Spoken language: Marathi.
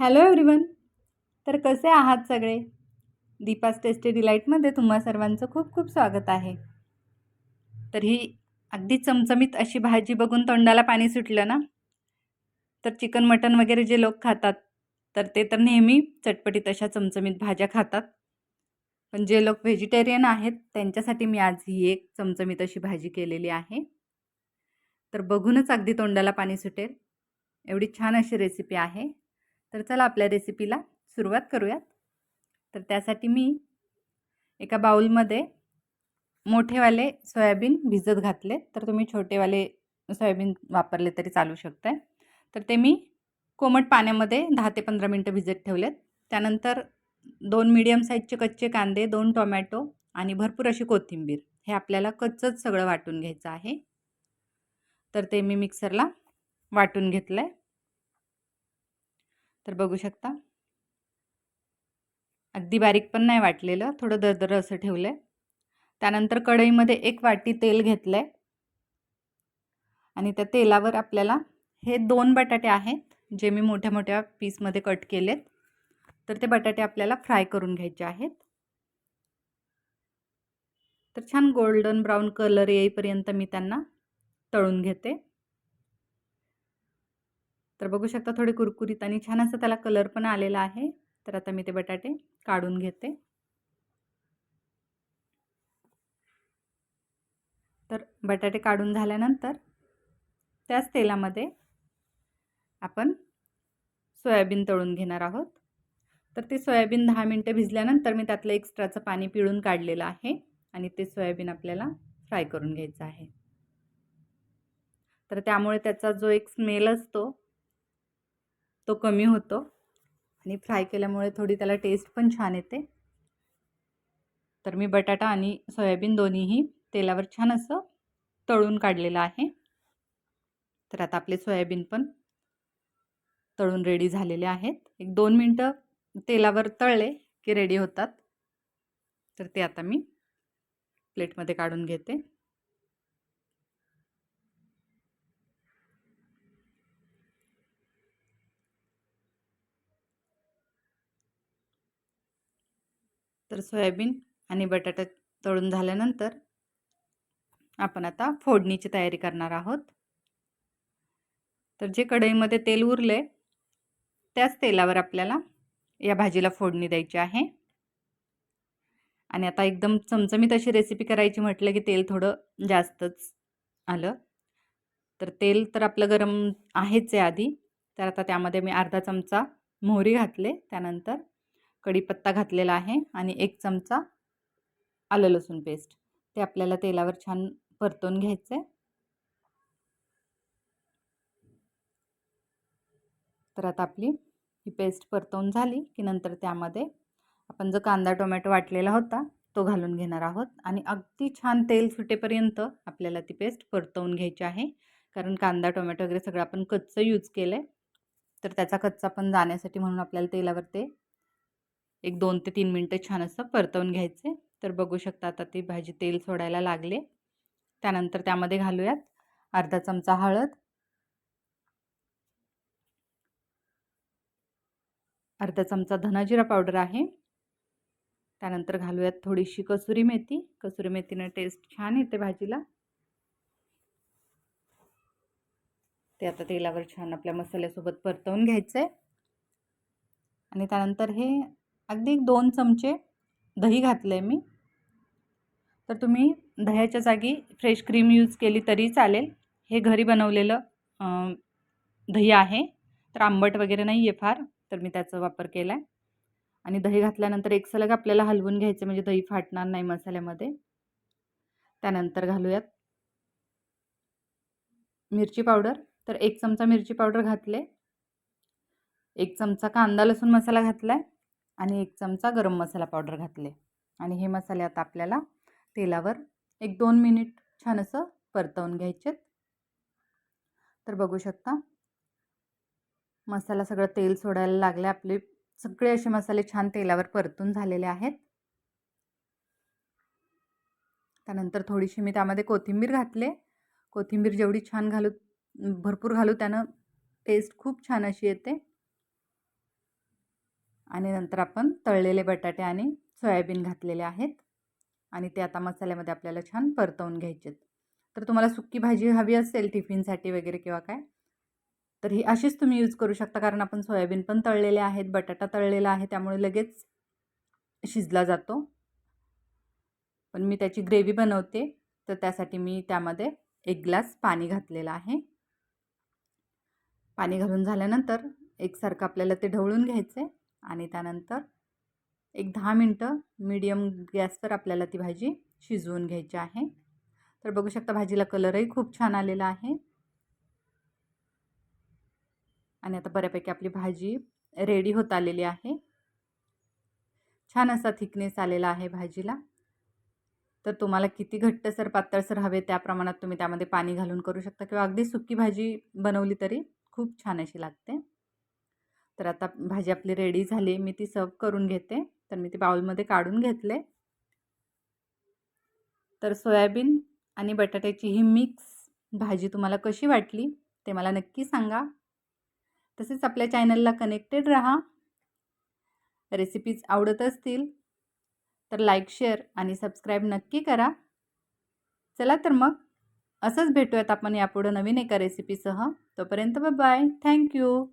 हॅलो एव्हरीवन तर कसे आहात सगळे? दीपास टेस्टी डिलाईटमध्ये तुम्हा सर्वांचं खूप खूप स्वागत आहे. तर ही अगदी चमचमीत अशी भाजी बघून तोंडाला पाणी सुटलं ना? तर चिकन मटन वगैरे जे लोक खातात तर ते तर नेहमी चटपटीत अशा चमचमीत भाज्या खातात. पण जे लोक व्हेजिटेरियन आहेत त्यांच्यासाठी मी आज ही एक चमचमीत अशी भाजी केलेली आहे. तर बघूनच अगदी तोंडाला पाणी सुटेल. एवढी छान अशी रेसिपी आहे. तर चला आपल्या रेसिपीला सुरुवात करूयात. तर त्यासाठी मी एका बाऊलमध्ये मोठेवाले सोयाबीन भिजत घातले. तर तुम्ही छोटेवाले सोयाबीन वापरले तरी चालू शकताय. तर ते मी कोमट पाण्यामध्ये दहा ते पंधरा मिनटं भिजत ठेवलेत. त्यानंतर दोन मीडियम साईजचे कच्चे कांदे दोन टोमॅटो आणि भरपूर अशी कोथिंबीर. हे आपल्याला कच्चंच सगळं वाटून घ्यायचं आहे. तर ते मी मिक्सरला वाटून घेतलं आहे तर बघू शकता. अगदी बारीक पण नाही वाटलेलं थोडं दरदर असं ठेवलं आहे त्यानंतर कढईमध्ये एक वाटी तेल घेतलं आहे आणि त्या तेलावर आपल्याला हे दोन बटाटे आहेत जे मी मोठ्या मोठ्या पीसमध्ये कट केलेत. तर ते बटाटे आपल्याला फ्राय करून घ्यायचे आहेत. तर छान गोल्डन ब्राऊन कलर येईपर्यंत मी त्यांना तळून घेते. तर बघू शकता थोडे कुरकुरीत आणि छान असं त्याला कलर पण आलेला आहे. तर आता मी ते बटाटे काढून घेते. तर बटाटे काढून झाल्यानंतर त्याच तेलामध्ये आपण सोयाबीन तळून घेणार आहोत. तर ते सोयाबीन दहा मिनटं भिजल्यानंतर मी त्यातलं एक्स्ट्राचं पाणी पिळून काढलेलं आहे आणि ते सोयाबीन आपल्याला फ्राय करून घ्यायचं आहे. तर त्यामुळे त्याचा जो एक स्मेल असतो तो कमी होतो आणि फ्राय केल्यामुळे थोडी त्याला टेस्ट पण छान येते. तर मी बटाटा आणि सोयाबीन दोन्हीही तेलावर छान असं तळून काढलेलं आहे. तर आता आपले सोयाबीन पण तळून रेडी झालेले आहेत. एक दोन मिनटं तेलावर तळले की रेडी होतात. तर ते आता मी प्लेटमध्ये काढून घेते. तर सोयाबीन आणि बटाटा तळून झाल्यानंतर आपण आता फोडणीची तयारी करणार आहोत. तर जे कढईमध्ये तेल उरले त्याच तेलावर आपल्याला या भाजीला फोडणी द्यायची आहे. आणि आता एकदम चमचमीत अशी रेसिपी करायची म्हटलं की तेल थोडं जास्तच आलं. तर तेल तर आपलं गरम आहेच आहे आधी. तर आता त्यामध्ये मी अर्धा चमचा मोहरी घातले. त्यानंतर कढीपत्ता घातलेला आहे आणि एक चमचा आलं लसूण पेस्ट ते आपल्याला तेलावर छान परतून घ्यायचं आहे तर आता आपली ही पेस्ट परतवून झाली की नंतर त्यामध्ये आपण जो कांदा टोमॅटो वाटलेला होता तो घालून घेणार आहोत. आणि अगदी छान तेल सुटेपर्यंत आपल्याला ती पेस्ट परतवून घ्यायची आहे. कारण कांदा टोमॅटो वगैरे सगळं आपण कच्चं यूज केलं आहे तर त्याचा कच्चा पण जाण्यासाठी म्हणून आपल्याला तेलावर ते एक दोन ते तीन मिनटं छान असं परतवून घ्यायचे. तर बघू शकता आता ती भाजी तेल सोडायला लागले. त्यानंतर त्यामध्ये घालूयात अर्धा चमचा हळद. अर्धा चमचा धनाजिरा पावडर आहे. त्यानंतर घालूयात थोडीशी कसुरी मेथी. कसुरी मेथीनं टेस्ट छान येते भाजीला. ते आता तेलावर छान आपल्या मसाल्यासोबत परतवून घ्यायचं आहे आणि त्यानंतर हे अगदी दोन चमचे दही घातलं आहे मी. तर तुम्ही दह्याच्या जागी फ्रेश क्रीम यूज केली तरी चालेल. हे घरी बनवलेलं दही आहे. तर आंबट वगैरे नाही आहे फार तर मी त्याचा वापर केला आहे आणि दही घातल्यानंतर एक सलग आपल्याला हलवून घ्यायचं म्हणजे दही फाटणार नाही मसाल्यामध्ये. त्यानंतर घालूयात मिरची पावडर. तर एक चमचा मिरची पावडर घातले. एक चमचा कांदा लसूण मसाला घातला आहे आणि एक चमचा गरम मसाला पावडर घातले. आणि हे मसाले आता आपल्याला तेलावर एक दोन मिनिट छान असं परतवून घ्यायचेत. तर बघू शकता. मसाला सगळं तेल सोडायला लागले. आपले सगळे असे मसाले छान तेलावर परतून झालेले आहेत. त्यानंतर थोडीशी मी त्यामध्ये कोथिंबीर घातले. कोथिंबीर जेवढी छान घालू भरपूर घालू त्यानं टेस्ट खूप छान अशी येते. आणि नंतर आपण तळलेले बटाटे आणि सोयाबीन घातलेले आहेत. आणि ते आता मसाल्यामध्ये आपल्याला छान परतवून घ्यायचे तर तुम्हाला सुक्की भाजी हवी असेल टिफिनसाठी वगैरे किंवा काय तर ही अशीच तुम्ही यूज करू शकता. कारण आपण सोयाबीन पण तळलेले आहेत बटाटा तळलेला आहे त्यामुळे लगेच शिजला जातो. पण मी त्याची ग्रेव्ही बनवते तर त्यासाठी मी त्यामध्ये एक ग्लास पाणी घातलेलं आहे. पाणी घालून झाल्यानंतर एकसारखं आपल्याला ते ढवळून घ्यायचं आहे आणि त्यानंतर एक दहा मिनटं मीडियम गॅसवर आपल्याला ती भाजी शिजवून घ्यायची आहे. तर बघू शकता भाजीला कलरही खूप छान आलेला आहे. आणि आता बऱ्यापैकी आपली भाजी रेडी होत आलेली आहे. छान असा थिकनेस आलेला आहे भाजीला. तर तुम्हाला किती घट्टसर पातळसर हवे त्या प्रमाणात तुम्ही त्यामध्ये पाणी घालून करू शकता किंवा अगदी सुकी भाजी बनवली तरी खूप छान अशी लागते. तर आता भाजी आपली रेडी झाली मी ती सर्व करून घेते. तर मी ती बाउलमध्ये काढून घेतले. तर सोयाबीन आणि बटाट्याची ही मिक्स भाजी तुम्हाला कशी वाटली ते मला नक्की सांगा. तसेच आपल्या चॅनलला कनेक्टेड राहा. रेसिपीज आवडत असतील तर लाईक शेअर आणि सबस्क्राईब नक्की करा. चला तर मग असंच भेटूयात आपण यापुढं नवीन एका रेसिपीसह तोपर्यंत बाय थँक्यू